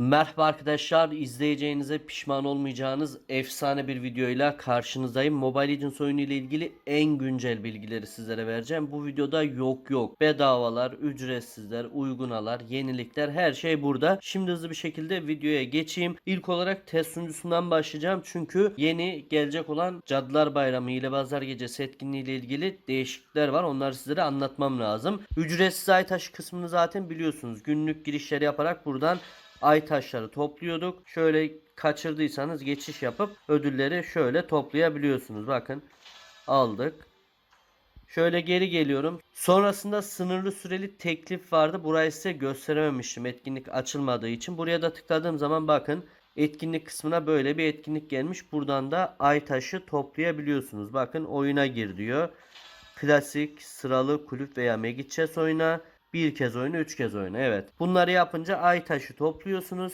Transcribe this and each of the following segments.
Merhaba arkadaşlar, izleyeceğinize pişman olmayacağınız efsane bir videoyla karşınızdayım. Mobile Legends oyunu ile ilgili en güncel bilgileri sizlere vereceğim. Bu videoda yok yok, bedavalar, ücretsizler, uygulalar, yenilikler her şey burada. Şimdi hızlı bir şekilde videoya geçeyim. İlk olarak test sunucusundan başlayacağım. Çünkü yeni gelecek olan Cadılar Bayramı ile Bazar Gecesi etkinliği ile ilgili değişiklikler var. Onları sizlere anlatmam lazım. Ücretsiz ay taşı kısmını zaten biliyorsunuz. Günlük girişleri yaparak buradan ay taşları topluyorduk. Şöyle kaçırdıysanız geçiş yapıp ödülleri şöyle toplayabiliyorsunuz. Bakın aldık. Şöyle geri geliyorum. Sonrasında sınırlı süreli teklif vardı. Burayı size gösterememiştim etkinlik açılmadığı için. Buraya da tıkladığım zaman bakın etkinlik kısmına böyle bir etkinlik gelmiş. Buradan da ay taşı toplayabiliyorsunuz. Bakın oyuna gir diyor. Klasik, sıralı, kulüp veya Magic Chess oyna. Bir kez oyna, üç kez oyna. Evet. Bunları yapınca ay taşı topluyorsunuz.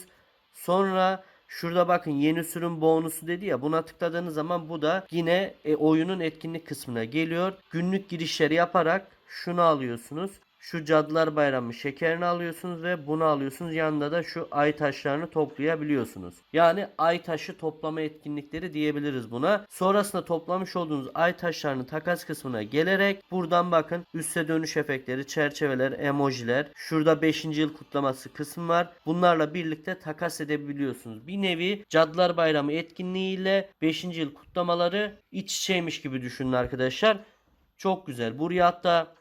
Sonra şurada bakın yeni sürüm bonusu dedi ya buna tıkladığınız zaman bu da yine e, oyunun etkinlik kısmına geliyor. Günlük girişleri yaparak şunu alıyorsunuz. Şu Cadılar Bayramı şekerini alıyorsunuz ve bunu alıyorsunuz. Yanında da şu ay taşlarını toplayabiliyorsunuz. Yani ay taşı toplama etkinlikleri diyebiliriz buna. Sonrasında toplamış olduğunuz ay taşlarını takas kısmına gelerek buradan bakın üste dönüş efektleri, çerçeveler, emojiler. Şurada 5. yıl kutlaması kısmı var. Bunlarla birlikte takas edebiliyorsunuz. Bir nevi Cadılar Bayramı etkinliğiyle 5. yıl kutlamaları iç içeymiş gibi düşünün arkadaşlar. Çok güzel. Buraya hatta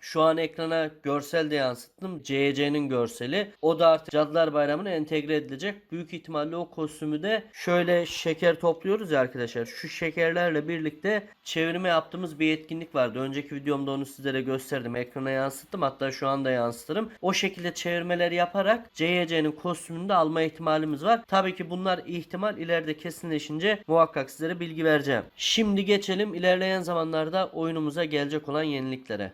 şu an ekrana görsel de yansıttım. CC'nin görseli. O da artık Cadılar Bayramı'na entegre edilecek. Büyük ihtimalle o kostümü de şöyle şeker topluyoruz ya arkadaşlar. Şu şekerlerle birlikte çevirme yaptığımız bir etkinlik vardı. Önceki videomda onu sizlere gösterdim. Ekrana yansıttım. Hatta şu anda yansıtırım. O şekilde çevirmeler yaparak CC'nin kostümünü de alma ihtimalimiz var. Tabii ki bunlar ihtimal ileride kesinleşince muhakkak sizlere bilgi vereceğim. Şimdi geçelim ilerleyen zamanlarda oyunumuza gelecek olan yeniliklere.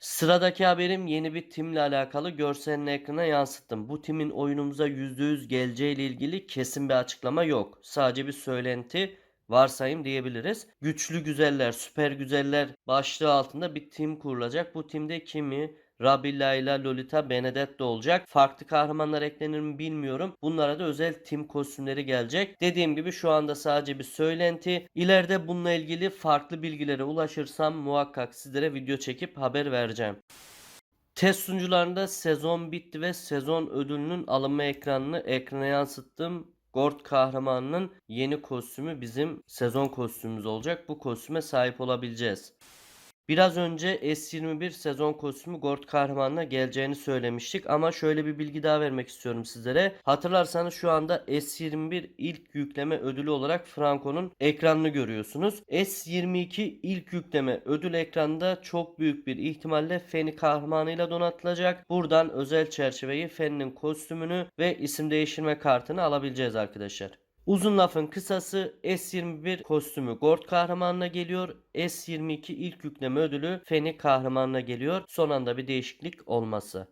Sıradaki haberim yeni bir timle alakalı görselini ekrana yansıttım. Bu timin oyunumuza %100 geleceği ile ilgili kesin bir açıklama yok. Sadece bir söylenti varsayım diyebiliriz. Güçlü güzeller, süper güzeller başlığı altında bir tim kurulacak. Bu timde kimi, Rabbi Layla, Lolita, Benedetta olacak. Farklı kahramanlar eklenir mi bilmiyorum. Bunlara da özel tim kostümleri gelecek. Dediğim gibi şu anda sadece bir söylenti. İleride bununla ilgili farklı bilgilere ulaşırsam muhakkak sizlere video çekip haber vereceğim. Test sunucularında sezon bitti ve sezon ödülünün alınma ekranını ekrana yansıttım. Gord kahramanının yeni kostümü bizim sezon kostümümüz olacak. Bu kostüme sahip olabileceğiz. Biraz önce S21 sezon kostümü Gord kahramanına geleceğini söylemiştik ama şöyle bir bilgi daha vermek istiyorum sizlere. Hatırlarsanız şu anda S21 ilk yükleme ödülü olarak Franco'nun ekranını görüyorsunuz. S22 ilk yükleme ödül ekranında çok büyük bir ihtimalle Feni kahramanıyla donatılacak. Buradan özel çerçeveyi Fen'in kostümünü ve isim değiştirme kartını alabileceğiz arkadaşlar. Uzun lafın kısası S21 kostümü Gord kahramanına geliyor. S22 ilk yükleme ödülü Feni kahramanına geliyor. Son anda bir değişiklik olması.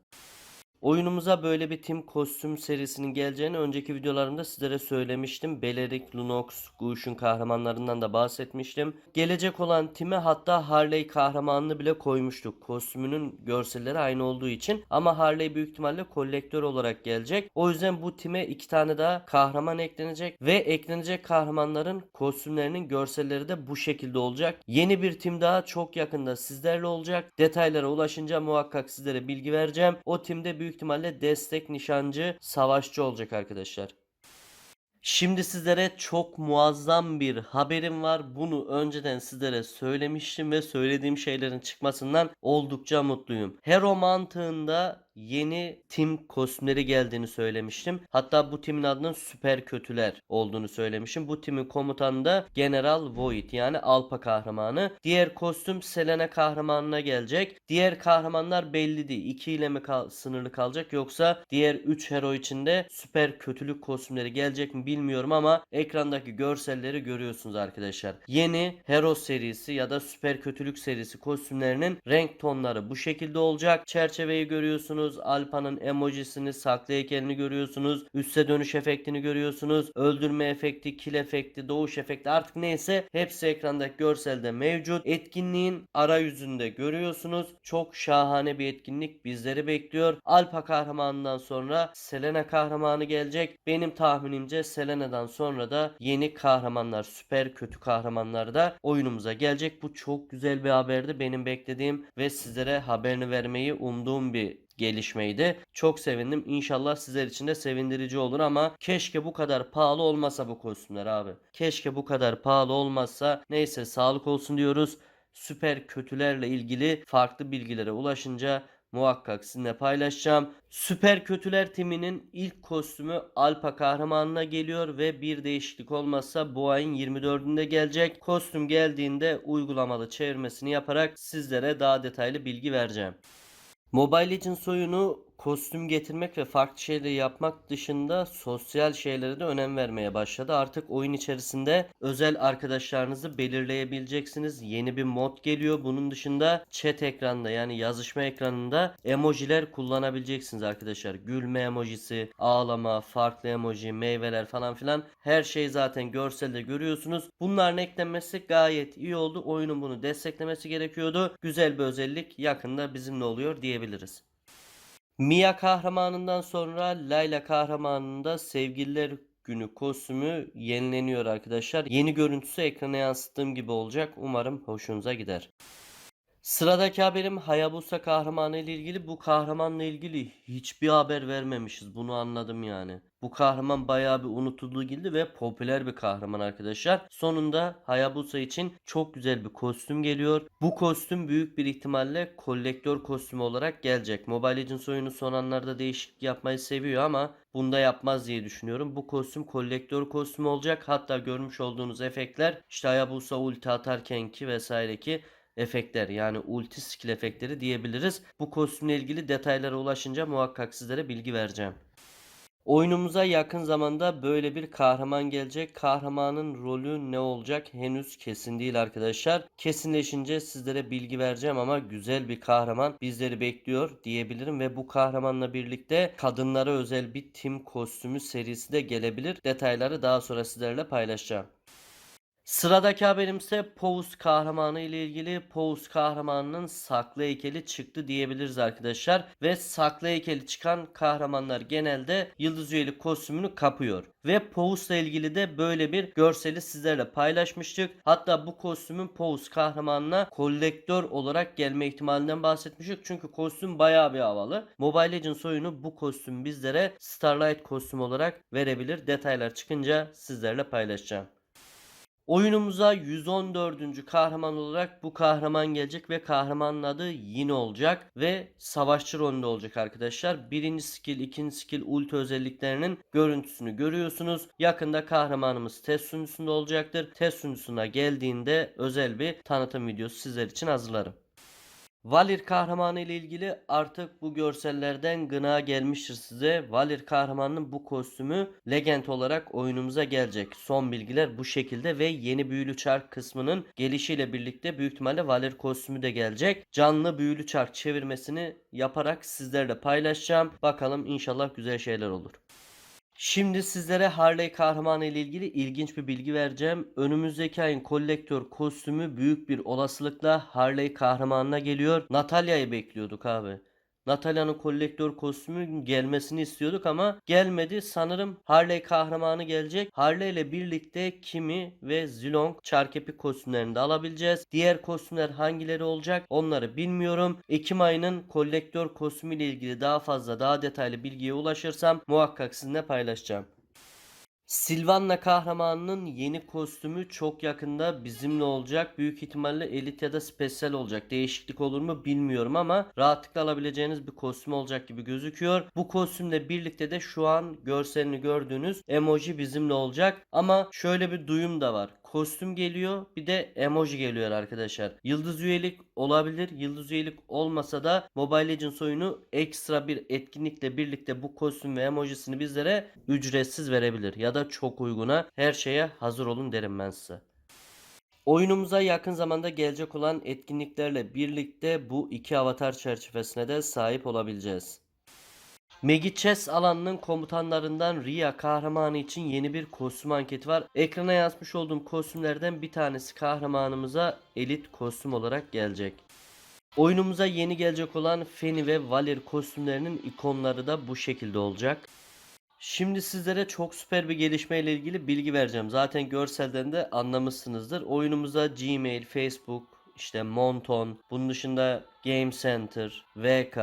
Oyunumuza böyle bir tim kostüm serisinin geleceğini önceki videolarımda sizlere söylemiştim. Belerik, Lunox, Gush'un kahramanlarından da bahsetmiştim. Gelecek olan time hatta Harley kahramanını bile koymuştuk. Kostümünün görselleri aynı olduğu için. Ama Harley büyük ihtimalle kolektör olarak gelecek. O yüzden bu time iki tane daha kahraman eklenecek. Ve eklenecek kahramanların kostümlerinin görselleri de bu şekilde olacak. Yeni bir tim daha çok yakında sizlerle olacak. Detaylara ulaşınca muhakkak sizlere bilgi vereceğim. O timde büyük ihtimalle destek nişancı savaşçı olacak arkadaşlar. Şimdi sizlere çok muazzam bir haberim var. Bunu önceden sizlere söylemiştim ve söylediğim şeylerin çıkmasından oldukça mutluyum. Hero mantığında yeni tim kostümleri geldiğini söylemiştim. Hatta bu timin adının süper kötüler olduğunu söylemişim. Bu timin komutanı da General Void yani Alpa kahramanı. Diğer kostüm Selena kahramanına gelecek. Diğer kahramanlar belli değil. 2 ile mi kal- sınırlı kalacak yoksa diğer 3 hero içinde süper kötülük kostümleri gelecek mi bilmiyorum ama ekrandaki görselleri görüyorsunuz arkadaşlar. Yeni hero serisi ya da süper kötülük serisi kostümlerinin renk tonları bu şekilde olacak. Çerçeveyi görüyorsunuz. Görüyorsunuz. Alpa'nın emojisini, saklı heykelini görüyorsunuz. Üste dönüş efektini görüyorsunuz. Öldürme efekti, kill efekti, doğuş efekti artık neyse hepsi ekrandaki görselde mevcut. Etkinliğin arayüzünde görüyorsunuz. Çok şahane bir etkinlik bizleri bekliyor. Alpa kahramanından sonra Selena kahramanı gelecek. Benim tahminimce Selena'dan sonra da yeni kahramanlar, süper kötü kahramanlar da oyunumuza gelecek. Bu çok güzel bir haberdi. Benim beklediğim ve sizlere haberini vermeyi umduğum bir gelişmeydi. Çok sevindim. İnşallah sizler için de sevindirici olur ama keşke bu kadar pahalı olmasa bu kostümler abi. Keşke bu kadar pahalı olmazsa. Neyse sağlık olsun diyoruz. Süper kötülerle ilgili farklı bilgilere ulaşınca muhakkak sizinle paylaşacağım. Süper Kötüler timinin ilk kostümü Alpa kahramanına geliyor ve bir değişiklik olmazsa bu ayın 24'ünde gelecek. Kostüm geldiğinde uygulamalı çevirmesini yaparak sizlere daha detaylı bilgi vereceğim. Mobile Legends oyunu kostüm getirmek ve farklı şeyleri yapmak dışında sosyal şeylere de önem vermeye başladı. Artık oyun içerisinde özel arkadaşlarınızı belirleyebileceksiniz. Yeni bir mod geliyor. Bunun dışında chat ekranında yani yazışma ekranında emojiler kullanabileceksiniz arkadaşlar. Gülme emojisi, ağlama, farklı emoji, meyveler falan filan her şeyi zaten görselde görüyorsunuz. Bunların eklenmesi gayet iyi oldu. Oyunun bunu desteklemesi gerekiyordu. Güzel bir özellik yakında bizimle oluyor diyebiliriz. Mia kahramanından sonra Layla kahramanının da sevgililer günü kostümü yenileniyor arkadaşlar. Yeni görüntüsü ekrana yansıttığım gibi olacak. Umarım hoşunuza gider. Sıradaki haberim Hayabusa kahramanı ile ilgili. Bu kahramanla ilgili hiçbir haber vermemişiz. Bunu anladım yani. Bu kahraman bayağı bir unutulduğu gibi ve popüler bir kahraman arkadaşlar. Sonunda Hayabusa için çok güzel bir kostüm geliyor. Bu kostüm büyük bir ihtimalle kolektör kostümü olarak gelecek. Mobile Legends oyunu son anlarda değişiklik yapmayı seviyor ama bunda yapmaz diye düşünüyorum. Bu kostüm kolektör kostümü olacak. Hatta görmüş olduğunuz efektler işte Hayabusa ulti atarken ki vesaire ki efektler yani ulti skill efektleri diyebiliriz. Bu kostümle ilgili detaylara ulaşınca muhakkak sizlere bilgi vereceğim. Oyunumuza yakın zamanda böyle bir kahraman gelecek. Kahramanın rolü ne olacak henüz kesin değil arkadaşlar. Kesinleşince sizlere bilgi vereceğim ama güzel bir kahraman bizleri bekliyor diyebilirim ve bu kahramanla birlikte kadınlara özel bir tim kostümü serisi de gelebilir. Detayları daha sonra sizlerle paylaşacağım. Sıradaki haberim ise Pous kahramanı ile ilgili. Pous kahramanının saklı heykeli çıktı diyebiliriz arkadaşlar. Ve saklı heykeli çıkan kahramanlar genelde yıldız üyelik kostümünü kapıyor. Ve Pous'la ilgili de böyle bir görseli sizlerle paylaşmıştık. Hatta bu kostümün Pous kahramanına kolektör olarak gelme ihtimalinden bahsetmiştik. Çünkü kostüm bayağı bir havalı. Mobile Legends oyunu bu kostüm bizlere Starlight kostüm olarak verebilir. Detaylar çıkınca sizlerle paylaşacağım. Oyunumuza 114. kahraman olarak bu kahraman gelecek ve kahramanın adı yine olacak ve savaşçı rolünde olacak arkadaşlar. Birinci skill, ikinci skill, ulti özelliklerinin görüntüsünü görüyorsunuz. Yakında kahramanımız test sunucusunda olacaktır. Test sunucusuna geldiğinde özel bir tanıtım videosu sizler için hazırlarım. Valir kahramanı ile ilgili artık bu görsellerden gına gelmiştir size. Valir kahramanının bu kostümü legend olarak oyunumuza gelecek. Son bilgiler bu şekilde ve yeni büyülü çark kısmının gelişiyle birlikte büyük ihtimalle Valir kostümü de gelecek. Canlı büyülü çark çevirmesini yaparak sizlerle paylaşacağım. Bakalım inşallah güzel şeyler olur. Şimdi sizlere Harley kahramanı ile ilgili ilginç bir bilgi vereceğim. Önümüzdeki ayın kolektör kostümü büyük bir olasılıkla Harley kahramanına geliyor. Natalia'yı bekliyorduk abi. Natalia'nın kolektör kostümü gelmesini istiyorduk ama gelmedi. Sanırım Harley kahramanı gelecek. Harley ile birlikte Kimi ve Zilong Çarkepi kostümlerini de alabileceğiz. Diğer kostümler hangileri olacak onları bilmiyorum. Ekim ayının kolektör kostümü ile ilgili daha fazla daha detaylı bilgiye ulaşırsam muhakkak sizinle paylaşacağım. Silvanna kahramanının yeni kostümü çok yakında bizimle olacak. Büyük ihtimalle elit ya da spesyal olacak. Değişiklik olur mu bilmiyorum ama rahatlıkla alabileceğiniz bir kostüm olacak gibi gözüküyor. Bu kostümle birlikte de şu an görselini gördüğünüz emoji bizimle olacak. Ama şöyle bir duyum da var. Kostüm geliyor bir de emoji geliyor arkadaşlar. Yıldız üyelik olabilir. Yıldız üyelik olmasa da Mobile Legends oyunu ekstra bir etkinlikle birlikte bu kostüm ve emojisini bizlere ücretsiz verebilir. Ya da çok uyguna her şeye hazır olun derim ben size. Oyunumuza yakın zamanda gelecek olan etkinliklerle birlikte bu iki avatar çerçevesine de sahip olabileceğiz. Megi Chess alanının komutanlarından Ria kahramanı için yeni bir kostüm anketi var. Ekrana yazmış olduğum kostümlerden bir tanesi kahramanımıza elit kostüm olarak gelecek. Oyunumuza yeni gelecek olan Feni ve Valer kostümlerinin ikonları da bu şekilde olacak. Şimdi sizlere çok süper bir gelişme ile ilgili bilgi vereceğim. Zaten görselden de anlamışsınızdır. Oyunumuza Gmail, Facebook, işte Monton, bunun dışında Game Center, VK,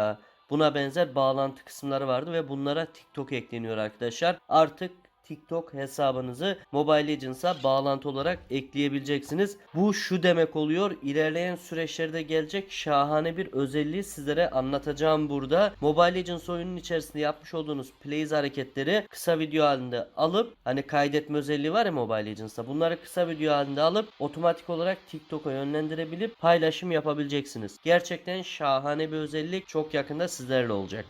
buna benzer bağlantı kısımları vardı ve bunlara TikTok ekleniyor arkadaşlar. Artık TikTok hesabınızı Mobile Legends'a bağlantı olarak ekleyebileceksiniz. Bu şu demek oluyor. İlerleyen süreçlerde gelecek şahane bir özelliği sizlere anlatacağım burada. Mobile Legends oyunun içerisinde yapmış olduğunuz plays hareketleri kısa video halinde alıp hani kaydetme özelliği var ya Mobile Legends'ta. Bunları kısa video halinde alıp otomatik olarak TikTok'a yönlendirebilip paylaşım yapabileceksiniz. Gerçekten şahane bir özellik. Çok yakında sizlerle olacak.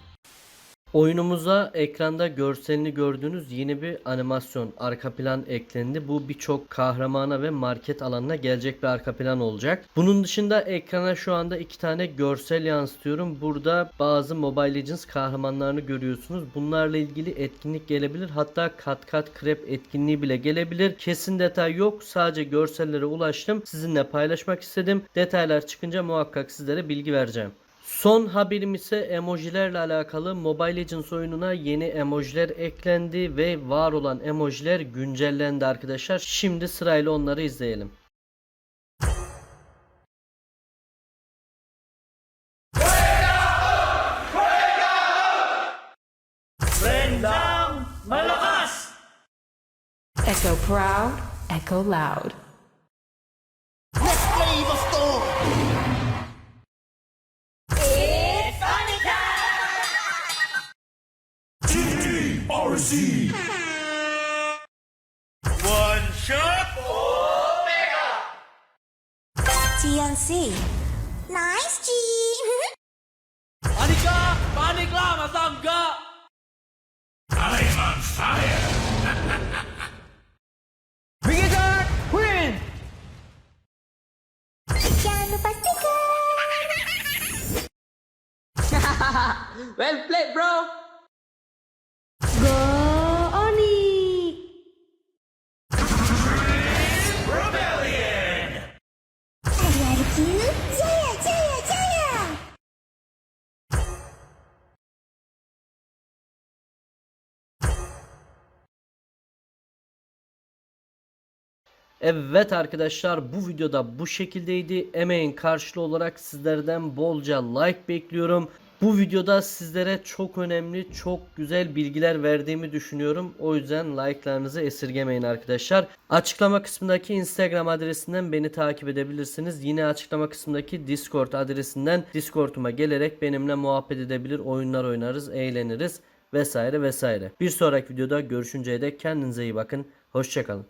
Oyunumuza ekranda görselini gördüğünüz yeni bir animasyon arka plan eklendi. Bu birçok kahramana ve market alanına gelecek bir arka plan olacak. Bunun dışında ekrana şu anda iki tane görsel yansıtıyorum. Burada bazı Mobile Legends kahramanlarını görüyorsunuz. Bunlarla ilgili etkinlik gelebilir. Hatta kat kat krep etkinliği bile gelebilir. Kesin detay yok. Sadece görsellere ulaştım. Sizinle paylaşmak istedim. Detaylar çıkınca muhakkak sizlere bilgi vereceğim. Son haberim ise emojilerle alakalı Mobile Legends oyununa yeni emojiler eklendi ve var olan emojiler güncellendi arkadaşlar. Şimdi sırayla onları izleyelim. Echo proud, echo loud. Morrissey. One shot. Omega. TNC. Nice G. Anika, panik lang, masangga. I'm on fire. Bigigat, win. Jangan lupa well played, bro. Evet arkadaşlar bu videoda bu şekildeydi. Emeğin karşılığı olarak sizlerden bolca like bekliyorum. Bu videoda sizlere çok önemli, çok güzel bilgiler verdiğimi düşünüyorum. O yüzden like'larınızı esirgemeyin arkadaşlar. Açıklama kısmındaki Instagram adresinden beni takip edebilirsiniz. Yine açıklama kısmındaki Discord adresinden Discord'uma gelerek benimle muhabbet edebilir, oyunlar oynarız, eğleniriz vesaire vesaire. Bir sonraki videoda görüşünceye dek kendinize iyi bakın. Hoşçakalın.